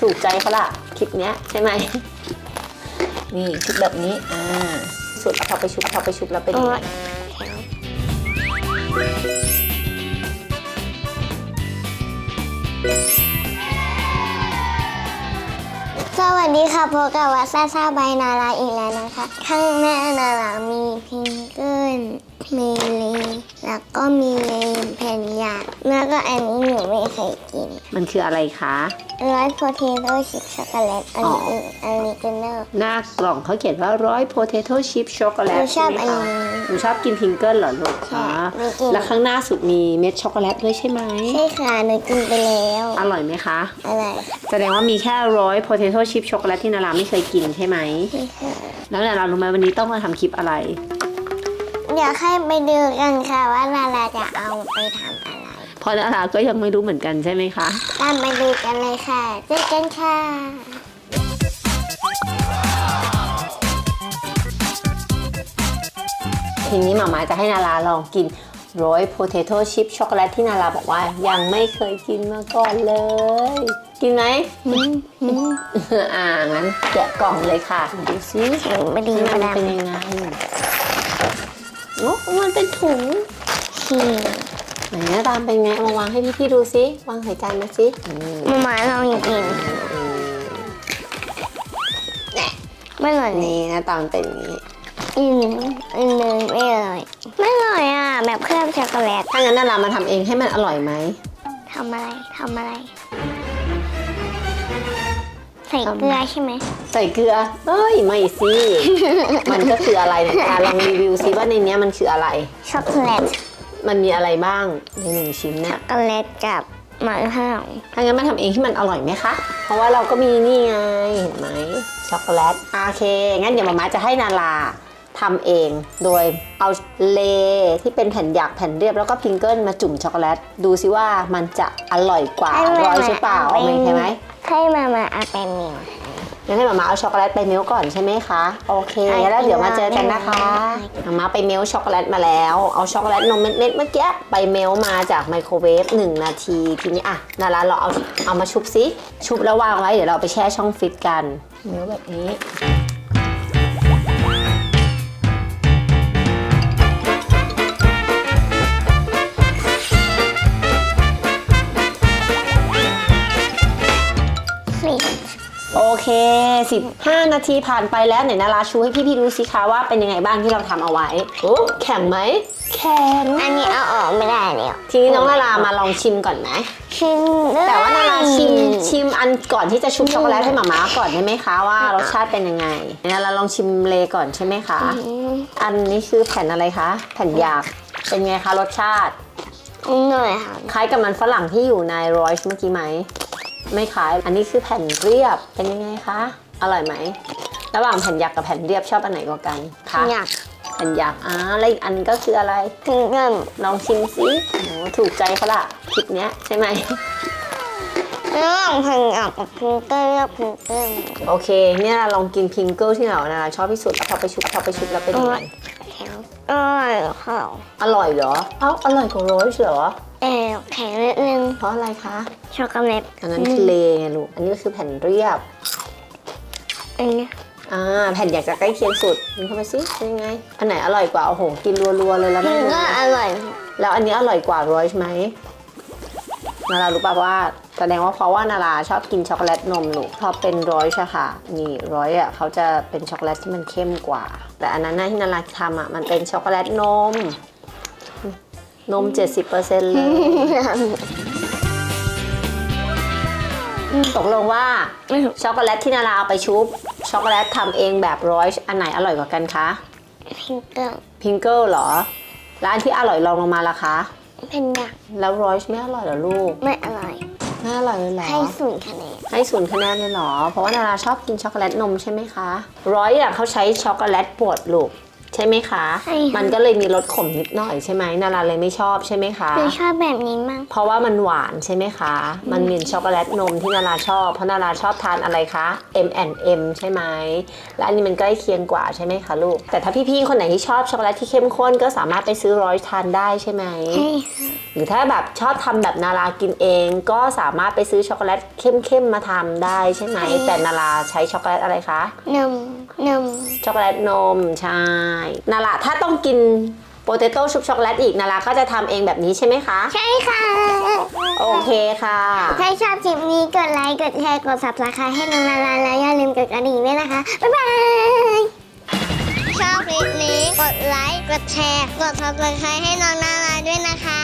ถูกใจเขาละคลิปเนี้ยใช่ไหมนี่ชุบแบบนี้อ่าสุดเอาเข้าไปชุบเข้าไปชุบแล้วเป็นยังไงสวัสดีค่ะพบกับวัดซาซาใบนาราอีกแล้วนะคะ ข้างหน้านารามีพิงเกิล มีเลแล้วก็มีเลนแผ่นหยาบแล้วก็อันนี้หนูไม่เคยกินมันคืออะไรคะร้อยโพเทโต้ชิพช็อกโกแลตอันนี้ออริจินอลหน้ากล่องเขาเขียนว่าร้อยโพเทโต้ชิพช็อกโกแลหตนูชอบใไหมอันคะนี้หนูชอบกินพิงเกิลเหรอลูกใช่คะหนูกินแล้วข้างหน้าสุดมีเม็ดช็อกโกแลตด้วยใช่ไหมใช่ค่ะหนูกินไปแล้วอร่อยไหมคะอะไรแสดงว่ามีแค่ร้อยโพเทโต้ชิพช็อกโกแลตที่นาราไม่เคยกินใช่ไหมใช่ค่ะแล้วนารารู้ไหมวันนี้ต้องมาทำคลิปอะไร เดี๋ยวให้ไปดูกันค่ะว่านาราจะเอาไปทำอะไร เพราะนาราก็ยังไม่รู้เหมือนกันใช่ไหมคะ ตามไปดูกันเลยค่ะเจอกันค่ะทีนี้หมามาจะให้นาราลองกินโรยโพเทโต้ชิพช็อกโกแลตที่นาราบอกว่ายังไม่เคยกินมาก่อนเลย กินไหมอ่างั้นแกะกล่องเลยค่ะ ดูซิเสียงไม่ดีข้างในมามันดามเป็นยังไงโอ้มัน เป็นถุงขี่ไหนหน้าตามเป็นไงเอามาวางให้พี่ๆดูซิวางใส่จานมาซิอืมมามาลองกินไม่อร่อยเลยนี่หน้าตามันเป็นอย่างนี้อืมอืมเลยไม่อร่อยไม่อร่อยอะแบบเคลือบช็อกโกแลตถ้างั้นนารามาทำเองให้มันอร่อยไหมทำอะไรทำอะไร ใส่เกลือใช่ไหม ใส่เกลือ เอ้ย ไม่สิ มันก็คืออะไรเนี่ยนาราลองรีวิวซิว่าในเนี้ยมันคืออะไร ช็อกโกแลต มันมีอะไรบ้างในหนึ่งชิ้นเนี่ช็อยกโกแลตกับมะพร้าวถ้างั้นมาทำเองที่มันอร่อยไหมคะ เพราะว่าเราก็มีนี่ไง เห็นไหมช็อกโกแลต โอเค งั้นเดี๋ยวมาม่าจะให้นาราทำเอง โดยเอาเลที่เป็นแผ่นหยักแผ่นเรียบแล้วก็พิงเกิลมาจุ่มช็อกโกแลต ดูซิว่ามันจะอร่อยกว่าร้อยใช่เปล่าเอาไหมใช่ไหม ให้มามาเอาไปมิว งั้นให้มาม่าเอาช็อกโกแลตไปเมลก่อนใช่ไหมคะ โอเคใช่แล้วเดี๋ยวมาเจอกันนะคะได้มาม่าไปเมลช็อกโกแลตมาแล้ว เอาช็อกโกแลตนมเม็ดๆเมื่อกี้ไปเมลมาจากไมโครเวฟ1นาทีทีนี้อะนาราเราเอาเอามาชุบซิชุบแล้ววางไว้เดี๋ยวเราไปแช่ช่องฟรีซกันเมลแบบนี้ โอเค 15 นาทีผ่านไปแล้วไหนนาราชูให้พี่ๆดูสิคะว่าเป็นยังไงบ้างที่เราทำเอาไว้โอ้แข็งไหม แข็ง อันนี้เอาออกไม่ได้แล้วทีนี้น้องนารามาลองชิมก่อนไหม ชิมเลยแต่ว่านาราชิมชิมอันก่อนที่จะชุบช็อกโกแลตให้หมาม้าก่อนได้ไหมคะว่ารสชาติเป็นยังไงนาราลองชิมเลก่อนใช่ไหมคะอืมอันนี้คือแผ่นอะไรคะ แผ่นหยาบเป็นไงคะรสชาติ หน่อยค่ะ คล้ายกับมันฝรั่งที่อยู่ในรอยส์เมื่อกี้ไหม ไม่คล้าย อันนี้คือแผ่นเรียบ เป็นยังไงคะ อร่อยไหม ระหว่างแผ่นหยักกับแผ่นเรียบชอบอันไหนกว่ากันคะอยากแผ่นหยักอ่าแล้วอีกอันก็คืออะไรถึงเงินลองชิมสิโอ้ถูกใจเขาละคลิปเนี้ยใช่ไหมระหว่างพังออกกับพิงเกิลกับพิงเกิลโอเค เนี่ยลองกินพิงเกิลที่ไหนนะชอบที่สุดเอาเข้าไปชุบเข้าไปชุบแล้วเป็นยังไงแข็งอร่อยค่ะ อร่อยเหรอ เอ้าอร่อยกว่าโรสเหรอ แต่แข็งนิดนึงเพราะอะไรคะ ช็อกโกแลตอันนั้นคือเลไงลูก อันนี้ก็คือแผ่นเรียบ อันนี้อ่า แผ่นอยากจะใกล้เคียงสุดกินเข้าไปสิเป็นยังไง อันไหนอร่อยกว่า โอ้โห กินรัวๆเลยแล้วพิไม่งรู้ก็นะอร่อย แล้วอันนี้อร่อยกว่าโรสไหมนารารู้ป่ะว่าแสดงว่าเพราะว่านาราชอบกินช็อกโกแลตนมลูกพอเป็นร้อยอะค่ะ นี่ร้อยอะเขาจะเป็นช็อกโกแลตที่มันเข้มกว่า แต่อันนั้นนะที่นาราทำอะมันเป็นช็อกโกแลตนม นม 70%เลยตกลงว่าช็อกโกแลตที่นาราเอาไปชุบ ช็อกโกแลตทำเองแบบร้อยอันไหนอร่อยกว่ากันคะพิงเกิลพิงเกิลเหรอแล้วอันที่อร่อยรองลงมาล่ะคะเป็นอยากแล้วร้อยไม่อร่อยเหรอลูก ไม่อร่อยไม่อร่อยเลยเหรอให้ศูนย์คะแนนให้ศูนย์คะแนนเลยเหรอเพราะว่านาราชอบกินช็อกโกแลตนมใช่ไหมคะร้อยอะเขาใช้ช็อกโกแลตบดลูก ใช่ไหมคะ ใช่ค่ะ มันก็เลยมีรสขมนิดหน่อยใช่ไหมนาราเลยไม่ชอบใช่ไหมคะ หนูชอบแบบนี้มาก เพราะว่ามันหวานใช่ไหมคะ มันมีช็อกโกแลตนมที่นาราชอบ เพราะนาราชอบทานอะไรคะ M M ใช่ไหม และอันนี้มันใกล้เคียงกว่าใช่ไหมคะลูก แต่ถ้าพี่ๆคนไหนที่ชอบช็อกโกแลตที่เข้มข้นก็สามารถไปซื้อร้อยทานได้ใช่ไหม ใช่ค่ะหรือถ้าแบบชอบทำแบบนารากินเอง ก็สามารถไปซื้อช็อกโกแลตเข้มๆมาทำได้ใช่ไหม แต่นาราใช้ช็อกโกแลตอะไรคะ นมนมช็อกโกแลตนมใช่นาราถ้าต้องกินโปเตโต้ชุบช็อกโกแลตอีกนาราก็จะทำเองแบบนี้ใช่ไหมคะ ใช่ค่ะ โอเคค่ะ ถ้าชอบคลิปนี้กดไลค์กดแชร์กด subscribe ให้น้องนาราแล้วอย่าลืมกดกระดิ่งด้วยนะคะ บ๊ายบาย ชอบคลิปนี้กดไลค์กดแชร์กด subscribe ให้น้องนาราด้วยนะคะ